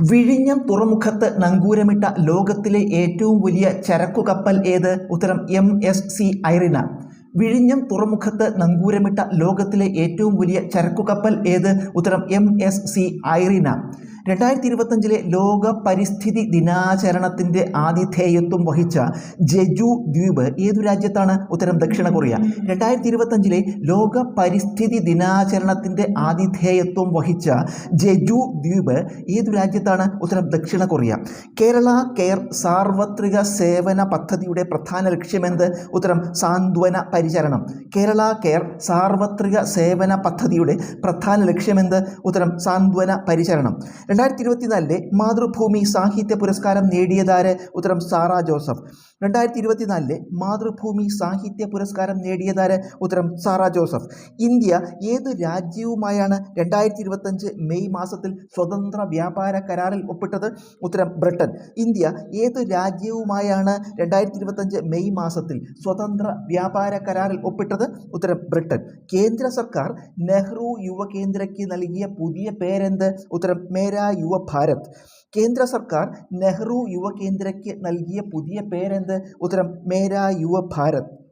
വിഴിഞ്ഞം തുറമുഖത്ത് നങ്കൂരമിട്ട ലോകത്തിലെ ഏറ്റവും വലിയ ചരക്കു കപ്പൽ ഏത്? ഉത്തരം എം എസ് സി ഐറിന. വിഴിഞ്ഞം തുറമുഖത്ത് നങ്കൂരമിട്ട ലോകത്തിലെ ഏറ്റവും വലിയ ചരക്കു കപ്പൽ ഏത്? ഉത്തരം എം എസ് സി ഐറിന. രണ്ടായിരത്തി ഇരുപത്തഞ്ചിലെ ലോക പരിസ്ഥിതി ദിനാചരണത്തിന്റെ ആതിഥേയത്വം വഹിച്ച ജെജു ദ്വീപ് ഏതു രാജ്യത്താണ്? ഉത്തരം ദക്ഷിണ കൊറിയ. രണ്ടായിരത്തി ഇരുപത്തഞ്ചിലെ ലോക പരിസ്ഥിതി ദിനാചരണത്തിന്റെ ആതിഥേയത്വം വഹിച്ച ജെജു ദ്വീപ് ഏതു രാജ്യത്താണ്? ഉത്തരം ദക്ഷിണ കൊറിയ. കേരള കെയർ സാർവത്രിക സേവന പദ്ധതിയുടെ പ്രധാന ലക്ഷ്യമെന്ത്? ഉത്തരം സാന്ത്വന പരിചരണം. കേരള കെയർ സാർവത്രിക സേവന പദ്ധതിയുടെ പ്രധാന ലക്ഷ്യമെന്ത്? ഉത്തരം സാന്ത്വന പരിചരണം. രണ്ടായിരത്തി ഇരുപത്തിനാലിലെ മാതൃഭൂമി സാഹിത്യ പുരസ്കാരം നേടിയതാര്? ഉത്തരം സാറ ജോസഫ്. രണ്ടായിരത്തി ഇരുപത്തിനാലിലെ മാതൃഭൂമി സാഹിത്യ പുരസ്കാരം നേടിയതാര്? ഉത്തരം സാറ ജോസഫ്. ഇന്ത്യ ഏത് രാജ്യവുമായാണ് രണ്ടായിരത്തി ഇരുപത്തഞ്ച് മെയ് മാസത്തിൽ സ്വതന്ത്ര വ്യാപാര കരാറിൽ ഒപ്പിട്ടത്? ഉത്തരം ബ്രിട്ടൻ. ഇന്ത്യ ഏത് രാജ്യവുമായാണ് രണ്ടായിരത്തി ഇരുപത്തഞ്ച് മെയ് മാസത്തിൽ സ്വതന്ത്ര വ്യാപാര കരാറിൽ ഒപ്പിട്ടത്? ഉത്തരം ബ്രിട്ടൻ. കേന്ദ്ര സർക്കാർ നെഹ്റു യുവകേന്ദ്രയ്ക്ക് നൽകിയ പുതിയ പേരെന്ത്? ഉത്തരം മേരാ യുവ ഭാരത് കേന്ദ്ര സർക്കാർ നെഹ്റു യുവകേന്ദ്രയ്ക്ക് നൽകിയ പുതിയ പേരെന്ത്? ഉത്തരം മേരാ യുവ ഭാരത്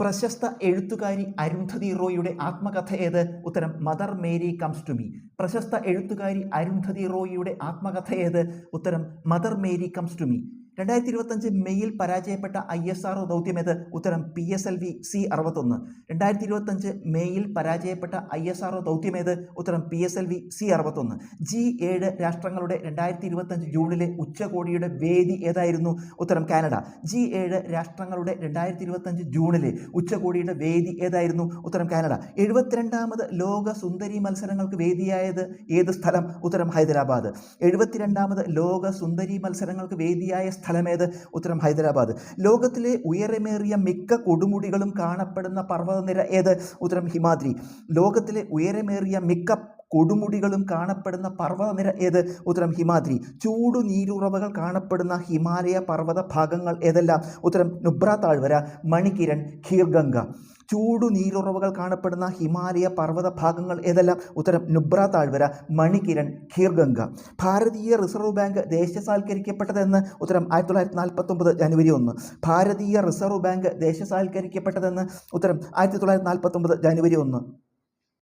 പ്രശസ്ത എഴുത്തുകാരി അരുന്ധതി റോയിയുടെ ആത്മകഥ ഏത്? ഉത്തരം Mother Mary comes to me. പ്രശസ്ത എഴുത്തുകാരി അരുന്ധതി റോയിയുടെ ആത്മകഥ ഏത്? ഉത്തരം Mother Mary comes to me. രണ്ടായിരത്തി ഇരുപത്തഞ്ച് മെയ്യിൽ പരാജയപ്പെട്ട ഐ എസ് ആർ ഏത്? ഉത്തരം P S L V C അറുപത്തൊന്ന്. രണ്ടായിരത്തി ഇരുപത്തഞ്ച് മെയ്യിൽ പരാജയപ്പെട്ട ഐ എസ് ആർ ഏത്? ഉത്തരം P S L V C അറുപത്തൊന്ന്. ജി ഏഴ് രാഷ്ട്രങ്ങളുടെ രണ്ടായിരത്തി ഇരുപത്തഞ്ച് ജൂണിലെ ഉച്ചകോടിയുടെ വേദി ഏതായിരുന്നു? ഉത്തരം കാനഡ. ജി ഏഴ് രാഷ്ട്രങ്ങളുടെ രണ്ടായിരത്തി ഇരുപത്തഞ്ച് ജൂണിലെ ഉച്ചകോടിയുടെ വേദി ഏതായിരുന്നു? ഉത്തരം കാനഡ. എഴുപത്തിരണ്ടാമത് ലോക സുന്ദരി മത്സരങ്ങൾക്ക് വേദിയായത് ഏത് സ്ഥലം? ഉത്തരം ഹൈദരാബാദ്. എഴുപത്തിരണ്ടാമത് ലോക സുന്ദരി മത്സരങ്ങൾക്ക് വേദിയായ സ്ഥലമേത്? ഉത്തരം ഹൈദരാബാദ്. ലോകത്തിലെ ഉയരമേറിയ മിക്ക കൊടുമുടികളും കാണപ്പെടുന്ന പർവതനിര ഏത്? ഉത്തരം ഹിമാദ്രി. ലോകത്തിലെ ഉയരമേറിയ മിക്ക കൊടുമുടികളും കാണപ്പെടുന്ന പർവതനിര ഏത്? ഉത്തരം ഹിമാദ്രി. ചൂടു നീരുറവകൾ കാണപ്പെടുന്ന ഹിമാലയ പർവത ഭാഗങ്ങൾ ഏതെല്ലാം? ഉത്തരം നുബ്ര താഴ്വര മണികിരൺ ഖീർഗംഗ. ചൂടു നീരുറവകൾ കാണപ്പെടുന്ന ഹിമാലയ പർവത ഭാഗങ്ങൾ ഏതെല്ലാം? ഉത്തരം നുബ്ര താഴ്വര മണികിരൺ ഖീർഗംഗ. ഭാരതീയ റിസർവ് ബാങ്ക് ദേശസാൽക്കരിക്കപ്പെട്ടതെന്ന് ഉത്തരം ആയിരത്തി തൊള്ളായിരത്തി നാൽപ്പത്തൊമ്പത് ജനുവരി ഒന്ന്. ഭാരതീയ റിസർവ് ബാങ്ക് ദേശസാൽക്കരിക്കപ്പെട്ടതെന്ന് ഉത്തരം ആയിരത്തി തൊള്ളായിരത്തി നാൽപ്പത്തൊമ്പത് ജനുവരി ഒന്ന്.